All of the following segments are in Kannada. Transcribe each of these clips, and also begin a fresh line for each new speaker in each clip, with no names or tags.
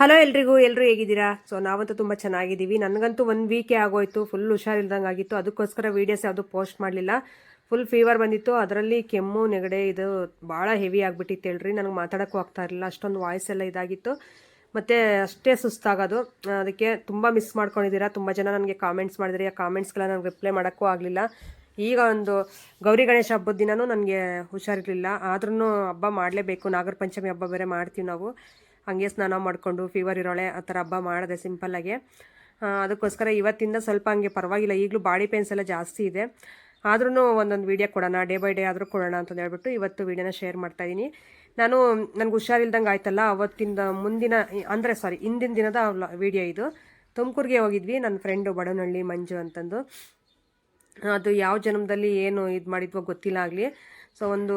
ಹಲೋ ಎಲ್ರಿಗೂ ಎಲ್ಲರೂ ಹೇಗಿದ್ದೀರಾ? ಸೊ ನಾವಂತೂ ತುಂಬ ಚೆನ್ನಾಗಿದ್ದೀವಿ. ನನಗಂತೂ ಒಂದು ವೀಕೆ ಆಗೋಯ್ತು ಫುಲ್ ಹುಷಾರಿಲ್ದಂಗೆ ಆಗಿತ್ತು ಅದಕ್ಕೋಸ್ಕರ ವೀಡಿಯೋಸ್ ಯಾವುದು ಪೋಸ್ಟ್ ಮಾಡಲಿಲ್ಲ. ಫುಲ್ ಫೀವರ್ ಬಂದಿತ್ತು. ಅದರಲ್ಲಿ ಕೆಮ್ಮು, ನೆಗಡೆ, ಇದು ಭಾಳ ಹೆವಿ ಆಗಿಬಿಟ್ಟಿತ್ತು ಹೇಳ್ರಿ. ನನಗೆ ಮಾತಾಡೋಕ್ಕೂ ಆಗ್ತಾ ಇರಲಿಲ್ಲ. ಅಷ್ಟೊಂದು ವಾಯ್ಸ್ ಎಲ್ಲ ಇದಾಗಿತ್ತು. ಮತ್ತು ಅಷ್ಟೇ ಸುಸ್ತಾಗೋದು. ಅದಕ್ಕೆ ತುಂಬ ಮಿಸ್ ಮಾಡ್ಕೊಂಡಿದ್ದೀರಾ. ತುಂಬ ಜನ ನನಗೆ ಕಾಮೆಂಟ್ಸ್ ಮಾಡಿದ್ರಿ, ಆ ಕಾಮೆಂಟ್ಸ್ಗಳನ್ನ ನನಗೆ ರಿಪ್ಲೈ ಮಾಡೋಕ್ಕೂ ಆಗಲಿಲ್ಲ. ಈಗ ಒಂದು ಗೌರಿ ಗಣೇಶ ಹಬ್ಬದ ದಿನವೂ ನನಗೆ ಹುಷಾರಿರಲಿಲ್ಲ. ಆದ್ರೂ ಹಬ್ಬ ಮಾಡಲೇಬೇಕು. ನಾಗರ ಪಂಚಮಿ ಹಬ್ಬ ಬೇರೆ ಮಾಡ್ತೀವಿ ನಾವು. ಹಾಗೆ ಸ್ನಾನ ಮಾಡಿಕೊಂಡು ಫೀವರ್ ಇರೋಳೆ, ಆ ಥರ ಹಬ್ಬ ಮಾಡಿದೆ ಸಿಂಪಲ್ಲಾಗಿ ಅದಕ್ಕೋಸ್ಕರ ಇವತ್ತಿಂದ ಸ್ವಲ್ಪ ಹಂಗೆ ಪರವಾಗಿಲ್ಲ, ಈಗಲೂ ಬಾಡಿ ಪೇನ್ಸ್ ಎಲ್ಲ ಜಾಸ್ತಿ ಇದೆ. ಆದ್ರೂ ಒಂದೊಂದು ವೀಡಿಯೋ ಕೊಡೋಣ ಡೇ ಬೈ ಡೇ ಆದರೂ ಕೊಡೋಣ ಅಂತ ಹೇಳ್ಬಿಟ್ಟು ಇವತ್ತು ವೀಡಿಯೋನ ಶೇರ್ ಮಾಡ್ತಾಯಿದ್ದೀನಿ ನಾನು, ನನಗೆ ಹುಷಾರಿಲ್ದಂಗೆ ಆಯ್ತಲ್ಲ, ಅವತ್ತಿಂದ ಮುಂದಿನ, ಅಂದರೆ ಸಾರಿ ಹಿಂದಿನ ದಿನದ ವೀಡಿಯೋ ಇದು. ತುಮಕೂರಿಗೆ ಹೋಗಿದ್ವಿ ನನ್ನ ಫ್ರೆಂಡು ಬಡವನಹಳ್ಳಿ ಮಂಜು ಅಂತಂದು. ಅದು ಯಾವ ಜನ್ಮದಲ್ಲಿ ಏನು ಇದು ಮಾಡಿದ್ವೋ ಗೊತ್ತಿಲ್ಲ ಆಗಲಿ. ಸೊ ಒಂದು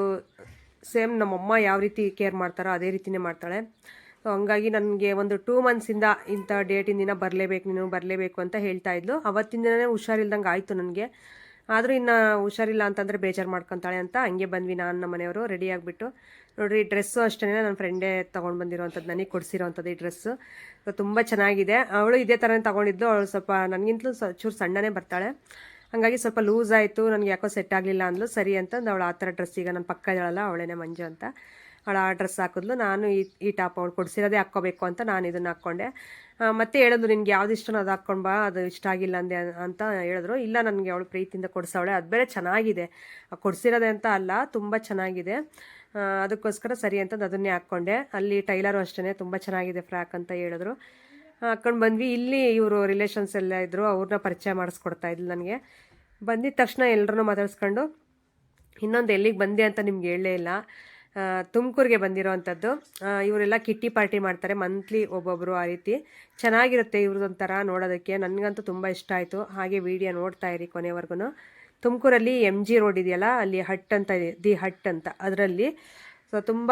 ಸೇಮ್ ನಮ್ಮಮ್ಮ ಯಾವ ರೀತಿ ಕೇರ್ ಮಾಡ್ತಾರೋ ಅದೇ ರೀತಿಯೇ ಮಾಡ್ತಾಳೆ. ಹಂಗಾಗಿ ನನಗೆ ಒಂದು ಟೂ ಮಂತ್ಸಿಂದ ಇಂಥ ಡೇಟಿನ ದಿನ ಬರಲೇಬೇಕು, ನೀನು ಬರಲೇಬೇಕು ಅಂತ ಹೇಳ್ತಾ ಇದ್ಲು. ಅವತ್ತಿನ ದಿನನೇ ಹುಷಾರಿಲ್ದಂಗೆ ಆಯಿತು ನನಗೆ. ಆದರೂ ಇನ್ನು ಹುಷಾರಿಲ್ಲ ಅಂತಂದರೆ ಬೇಜಾರು ಮಾಡ್ಕೊತಾಳೆ ಅಂತ ಹಂಗೆ ಬಂದ್ವಿ ನಾನು ನಮ್ಮ ಮನೆಯವರು ರೆಡಿ ಆಗಿಬಿಟ್ಟು. ಈ ಡ್ರೆಸ್ಸು ಅಷ್ಟೇ ನನ್ನ ಫ್ರೆಂಡೇ ತೊಗೊಂಡು ಬಂದಿರೋವಂಥದ್ದು ನನಗೆ ಕೊಡಿಸಿರೋವಂಥದ್ದು ಈ ಡ್ರೆಸ್ಸು ಸೊ ತುಂಬ ಚೆನ್ನಾಗಿದೆ. ಅವಳು ಇದೇ ಥರನೇ ತೊಗೊಂಡಿದ್ದು ಅವಳು ಸ್ವಲ್ಪ ನನಗಿಂತಲೂ ಸ ಚೂರು ಸಣ್ಣನೇ ಬರ್ತಾಳೆ. ಹಾಗಾಗಿ ಸ್ವಲ್ಪ ಲೂಸ್ ಆಯಿತು, ನನಗೆ ಯಾಕೋ ಸೆಟ್ ಆಗಲಿಲ್ಲ ಅಂದ್ಲು. ಸರಿ ಅಂತಂದು ಅವಳು ಆ ಥರ ಡ್ರೆಸ್ ಈಗ ನನ್ನ ಪಕ್ಕ ಇದ್ದಾಳಲ್ಲ, ಅವಳೇನೆ ಮಂಜು ಅಂತ. ಆ ಡ್ರೆಸ್ ಹಾಕಿದ್ಲು. ನಾನು ಈ ಈ ಟಾಪ್ ಅವಳು ಕೊಡಿಸಿರೋದೇ ಹಾಕ್ಕೋಬೇಕು ಅಂತ ನಾನು ಇದನ್ನು ಹಾಕ್ಕೊಂಡೆ. ಮತ್ತೆ ಹೇಳಿದ್ರು ನಿನಗೆ ಯಾವ್ದು ಇಷ್ಟನೋ ಅದು ಹಾಕ್ಕೊಂಡು ಬಾ, ಅದು ಇಷ್ಟ ಆಗಿಲ್ಲ ಅಂದೆ ಅಂತ ಹೇಳಿದ್ರು. ಇಲ್ಲ, ನನಗೆ ಅವಳು ಪ್ರೀತಿಯಿಂದ ಕೊಡಿಸವಳೆ. ಅದು ಬೇರೆ ಚೆನ್ನಾಗಿದೆ. ಕೊಡಿಸಿರೋದೆ ಅಂತ ಅಲ್ಲ, ತುಂಬ ಚೆನ್ನಾಗಿದೆ. ಅದಕ್ಕೋಸ್ಕರ ಸರಿ ಅಂತಂದು ಅದನ್ನೇ ಹಾಕ್ಕೊಂಡೆ. ಅಲ್ಲಿ ಟೈಲರು ಅಷ್ಟೇ ತುಂಬ ಚೆನ್ನಾಗಿದೆ ಫ್ರಾಕ್ ಅಂತ ಹೇಳಿದ್ರು. ಹಾಕ್ಕೊಂಡು ಬಂದ್ವಿ. ಇಲ್ಲಿ ಇವರು ರಿಲೇಷನ್ಸ್ ಎಲ್ಲ ಇದ್ದರು ಅವ್ರನ್ನ ಪರಿಚಯ ಮಾಡಿಸ್ಕೊಡ್ತಾ ಇದ್ಲು ನನಗೆ. ಬಂದಿದ ತಕ್ಷಣ ಎಲ್ಲರನ್ನೂ ಮಾತಾಡಿಸ್ಕೊಂಡು, ಇನ್ನೊಂದು ಎಲ್ಲಿಗೆ ಬಂದೆ ಅಂತ ನಿಮ್ಗೆ ಹೇಳಲೇ ಇಲ್ಲ. ತುಮಕೂರಿಗೆ ಬಂದಿರೋ ಅಂಥದ್ದು ಇವರೆಲ್ಲ ಕಿಟ್ಟಿ ಪಾರ್ಟಿ ಮಾಡ್ತಾರೆ ಮಂತ್ಲಿ ಒಬ್ಬೊಬ್ಬರು ಆ ರೀತಿ. ಚೆನ್ನಾಗಿರುತ್ತೆ ಇವ್ರದ್ದೊಂಥರ ನೋಡೋದಕ್ಕೆ. ನನಗಂತೂ ತುಂಬ ಇಷ್ಟ ಆಯಿತು. ಹಾಗೆ ವಿಡಿಯೋ ನೋಡ್ತಾ ಇರಿ ಕೊನೆವರೆಗೂ ತುಮಕೂರಲ್ಲಿ ಎಂ ಜಿ ರೋಡ್ ಇದೆಯಲ್ಲ, ಅಲ್ಲಿ ಹಟ್ ಅಂತ ಇದೆ, ದಿ ಹಟ್ ಅಂತ. ಅದರಲ್ಲಿ ಸೊ, ತುಂಬ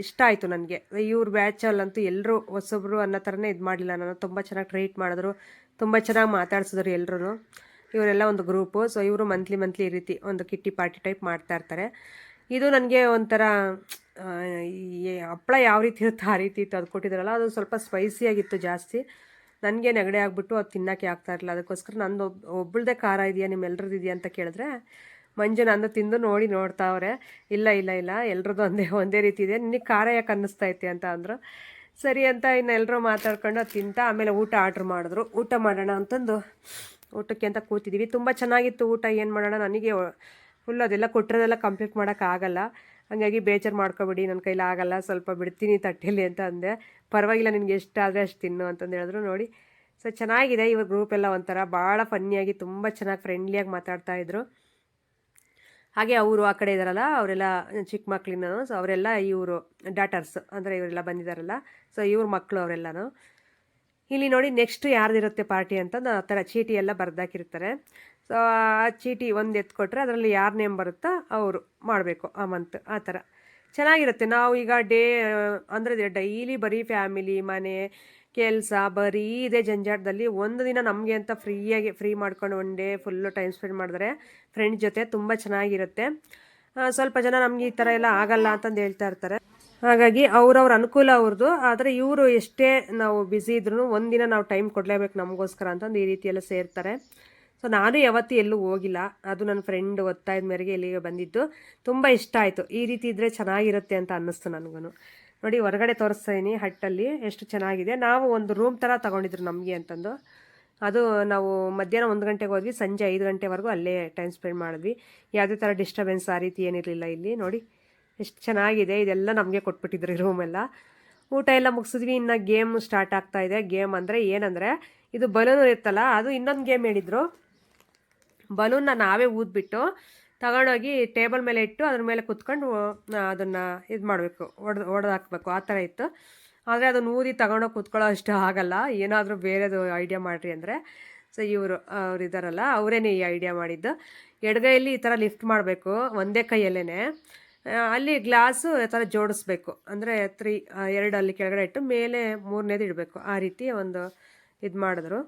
ಇಷ್ಟ ಆಯಿತು ನನಗೆ. ಇವ್ರ ಬ್ಯಾಚಲ್ಲಂತೂ ಎಲ್ಲರೂ ಹೊಸೊಬ್ರು ಅನ್ನೋ ಥರನೇ ಇದು ಮಾಡಲಿಲ್ಲ ನಾನು. ತುಂಬ ಚೆನ್ನಾಗಿ ಟ್ರೀಟ್ ಮಾಡಿದ್ರು. ತುಂಬ ಚೆನ್ನಾಗಿ ಮಾತಾಡ್ಸಿದ್ರು ಎಲ್ಲರೂ ಇವರೆಲ್ಲ ಒಂದು ಗ್ರೂಪು ಸೊ, ಇವರು ಮಂತ್ಲಿ ಮಂತ್ಲಿ ಈ ರೀತಿ ಒಂದು ಕಿಟ್ಟಿ ಪಾರ್ಟಿ ಟೈಪ್ ಮಾಡ್ತಾ ಇರ್ತಾರೆ. ಇದು ನನಗೆ ಒಂಥರ ಹಪ್ಪಳ ಯಾವ ರೀತಿ ಇರುತ್ತೆ ಆ ರೀತಿ ಇತ್ತು. ಅದು ಕೊಟ್ಟಿದ್ರಲ್ಲ ಅದು ಸ್ವಲ್ಪ ಸ್ಪೈಸಿಯಾಗಿತ್ತು ಜಾಸ್ತಿ. ನನಗೆ ನೆಗಡೆ ಆಗಿಬಿಟ್ಟು ಅದು ತಿನ್ನೋಕ್ಕೆ ಆಗ್ತಾ ಇರಲಿಲ್ಲ. ಅದಕ್ಕೋಸ್ಕರ ನಂದು ಒಬ್ ಒಬ್ಬಳದೇ ಖಾರ ಇದೆಯಾ ನಿಮ್ಮೆಲ್ಲರದ್ದು ಇದೆಯಾ ಅಂತ ಕೇಳಿದ್ರೆ, ಮಂಜು ನಂದು ತಿಂದು ನೋಡಿ ನೋಡ್ತಾವ್ರೆ. ಇಲ್ಲ ಇಲ್ಲ ಇಲ್ಲ, ಎಲ್ರದ್ದು ಒಂದೇ ಒಂದೇ ರೀತಿ ಇದೆ. ನಿನಗೆ ಖಾರ ಯಾಕೆ ಅನ್ನಿಸ್ತಾ ಐತೆ ಅಂತ ಅಂದರು. ಸರಿ ಅಂತ ಇನ್ನು ಎಲ್ಲರೂ ಮಾತಾಡ್ಕೊಂಡು ಅದು ತಿಂತ ಆಮೇಲೆ ಊಟ ಆರ್ಡ್ರ್ ಮಾಡಿದ್ರು. ಊಟ ಮಾಡೋಣ ಅಂತಂದು, ಊಟಕ್ಕೆ ಅಂತ ಕೂತಿದ್ದೀವಿ ತುಂಬ ಚೆನ್ನಾಗಿತ್ತು ಊಟ. ಏನು ಮಾಡೋಣ? ನನಗೆ ಫುಲ್ ಅದೆಲ್ಲ ಕೊಟ್ಟಿರೋದೆಲ್ಲ ಕಂಪ್ಲೀಟ್ ಮಾಡೋಕ್ಕಾಗಲ್ಲ ಹಾಗಾಗಿ ಬೇಜಾರು ಮಾಡ್ಕೊಬಿಡಿ ನನ್ನ ಕೈಲಿ ಆಗಲ್ಲ, ಸ್ವಲ್ಪ ಬಿಡ್ತೀನಿ ತಟ್ಟೆಲಿ ಅಂತ ಅಂದೆ. ಪರವಾಗಿಲ್ಲ, ನಿನಗೆ ಎಷ್ಟಾದರೆ ಅಷ್ಟು ತಿನ್ನು ಅಂತಂದು ಹೇಳಿದ್ರು, ನೋಡಿ. ಸೊ ಚೆನ್ನಾಗಿದೆ, ಇವಾಗ ಗ್ರೂಪ್ ಎಲ್ಲ ಒಂಥರ ಭಾಳ ಫನ್ನಿಯಾಗಿ ತುಂಬ ಚೆನ್ನಾಗಿ ಫ್ರೆಂಡ್ಲಿಯಾಗಿ ಮಾತಾಡ್ತಾ ಇದ್ರು. ಹಾಗೆ ಅವರು ಆ ಕಡೆ ಇದ್ದಾರಲ್ಲ ಅವರೆಲ್ಲ ಚಿಕ್ಕ ಮಕ್ಕಳಿನೂ ಸೊ ಅವರೆಲ್ಲ ಇವರು ಡಾಟರ್ಸ್ ಅಂದರೆ ಇವರೆಲ್ಲ ಬಂದಿದ್ದಾರಲ್ಲ ಸೊ ಇವ್ರ ಮಕ್ಕಳು ಅವರೆಲ್ಲನೂ. ಇಲ್ಲಿ ನೋಡಿ ನೆಕ್ಸ್ಟ್ ಯಾರ್ದಿರುತ್ತೆ ಪಾರ್ಟಿ ಅಂತ ಆ ಥರ ಚೀಟಿ ಎಲ್ಲ ಬರ್ದಾಕಿರ್ತಾರೆ. ಸೊ ಆ ಚೀಟಿ ಒಂದು ಎತ್ಕೊಟ್ರೆ ಅದರಲ್ಲಿ ಯಾರ ನೇಮ್ ಬರುತ್ತೋ ಅವರು ಮಾಡಬೇಕು ಆ ಮಂತ್ ಆ ಥರ. ಚೆನ್ನಾಗಿರುತ್ತೆ. ನಾವು ಈಗ ಡೇ, ಅಂದರೆ ಡೈಲಿ ಬರೀ ಫ್ಯಾಮಿಲಿ ಮನೆ, ಕೆಲಸ, ಬರೀ ಇದೇ ಜಂಜಾಟದಲ್ಲಿ ಒಂದು ದಿನ ನಮಗೆ ಅಂತ ಫ್ರೀಯಾಗಿ ಫ್ರೀ ಮಾಡ್ಕೊಂಡು one day full time spend ಮಾಡಿದ್ರೆ ಫ್ರೆಂಡ್ ಜೊತೆ ತುಂಬ ಚೆನ್ನಾಗಿರುತ್ತೆ. ಸ್ವಲ್ಪ ಜನ ನಮಗೆ ಈ ಥರ ಎಲ್ಲ ಆಗಲ್ಲ ಅಂತಂದು ಹೇಳ್ತಾ ಇರ್ತಾರೆ. ಹಾಗಾಗಿ ಅವ್ರವ್ರ ಅನುಕೂಲ ಅವ್ರದ್ದು ಆದರೆ ಇವರು ಎಷ್ಟೇ ನಾವು ಬ್ಯುಸಿ ಇದ್ರೂ ಒಂದಿನ ನಾವು ಟೈಮ್ ಕೊಡಲೇಬೇಕು ನಮಗೋಸ್ಕರ ಅಂತಂದು ಈ ರೀತಿಯೆಲ್ಲ ಸೇರ್ತಾರೆ. ಸೊ ನಾನು ಯಾವತ್ತೂ ಎಲ್ಲೂ ಹೋಗಿಲ್ಲ. ಅದು ನನ್ನ ಫ್ರೆಂಡ್ ಒತ್ತಾಯದ ಮೇರೆಗೆ ಇಲ್ಲಿಗೆ ಬಂದಿದ್ದು. ತುಂಬ ಇಷ್ಟ ಆಯಿತು. ಈ ರೀತಿ ಇದ್ದರೆ ಚೆನ್ನಾಗಿರುತ್ತೆ ಅಂತ ಅನ್ನಿಸ್ತು ನನಗೂ ನೋಡಿ, ಹೊರಗಡೆ ತೋರಿಸ್ತೀನಿ ಹಟ್ಟಲ್ಲಿ. ಎಷ್ಟು ಚೆನ್ನಾಗಿದೆ. ನಾವು ಒಂದು ರೂಮ್ ಥರ ತಗೊಂಡಿದ್ರು ನಮಗೆ ಅಂತಂದು. ಅದು ನಾವು ಮಧ್ಯಾಹ್ನ ಒಂದು ಗಂಟೆಗೆ ಹೋದ್ವಿ. ಸಂಜೆ ಐದು ಗಂಟೆವರೆಗೂ ಅಲ್ಲೇ ಟೈಮ್ ಸ್ಪೆಂಡ್ ಮಾಡಿದ್ವಿ. ಯಾವುದೇ ಥರ ಡಿಸ್ಟರ್ಬೆನ್ಸ್ ಆ ರೀತಿ ಏನಿರಲಿಲ್ಲ ಇಲ್ಲಿ. ನೋಡಿ, ಎಷ್ಟು ಚೆನ್ನಾಗಿದೆ. ಇದೆಲ್ಲ ನಮಗೆ ಕೊಟ್ಬಿಟ್ಟಿದ್ರು ರೂಮೆಲ್ಲ ಊಟ ಎಲ್ಲ ಮುಗಿಸಿದ್ವಿ. ಇನ್ನು ಗೇಮ್ ಸ್ಟಾರ್ಟ್ ಆಗ್ತಾ ಇದೆ. ಗೇಮ್ ಅಂದರೆ ಏನಂದರೆ, ಇದು ಬಲೂನು ಇರುತ್ತಲ್ಲ, ಅದು ಇನ್ನೊಂದು ಗೇಮ್ ಹೇಳಿದ್ರು. ಬಲೂನ್ನ ನಾವೇ ಊದ್ಬಿಟ್ಟು ತಗೊಂಡೋಗಿ ಟೇಬಲ್ ಮೇಲೆ ಇಟ್ಟು ಅದ್ರ ಮೇಲೆ ಕುತ್ಕೊಂಡು ಅದನ್ನು ಇದು ಮಾಡಬೇಕು. ಒಡೆದು ಒಡೆದು ಹಾಕ್ಬೇಕು ಆ ಥರ ಇತ್ತು. ಆದರೆ ಅದನ್ನು ಊದಿ ತಗೊಂಡೋಗಿ ಕುತ್ಕೊಳ್ಳೋ ಅಷ್ಟು ಆಗಲ್ಲ. ಏನಾದರೂ ಬೇರೆದು ಐಡಿಯಾ ಮಾಡಿರಿ ಅಂದರೆ. ಸೊ, ಇವರು, ಅವ್ರು ಇದ್ದಾರಲ್ಲ ಅವರೇನೆ ಈ ಐಡಿಯಾ ಮಾಡಿದ್ದು. ಎಡಗೈಯಲ್ಲಿ ಈ ಥರ ಲಿಫ್ಟ್ ಮಾಡಬೇಕು, ಒಂದೇ ಕೈಯಲ್ಲೇ ಅಲ್ಲಿ ಗ್ಲಾಸು ಈ ಥರ ಜೋಡಿಸ್ಬೇಕು. ಅಂದರೆ ತ್ರೀ ಎರಡು ಅಲ್ಲಿ ಕೆಳಗಡೆ ಇಟ್ಟು ಮೇಲೆ ಮೂರನೇದು ಇಡಬೇಕು. ಆ ರೀತಿ ಒಂದು ಇದು ಮಾಡಿದ್ರು.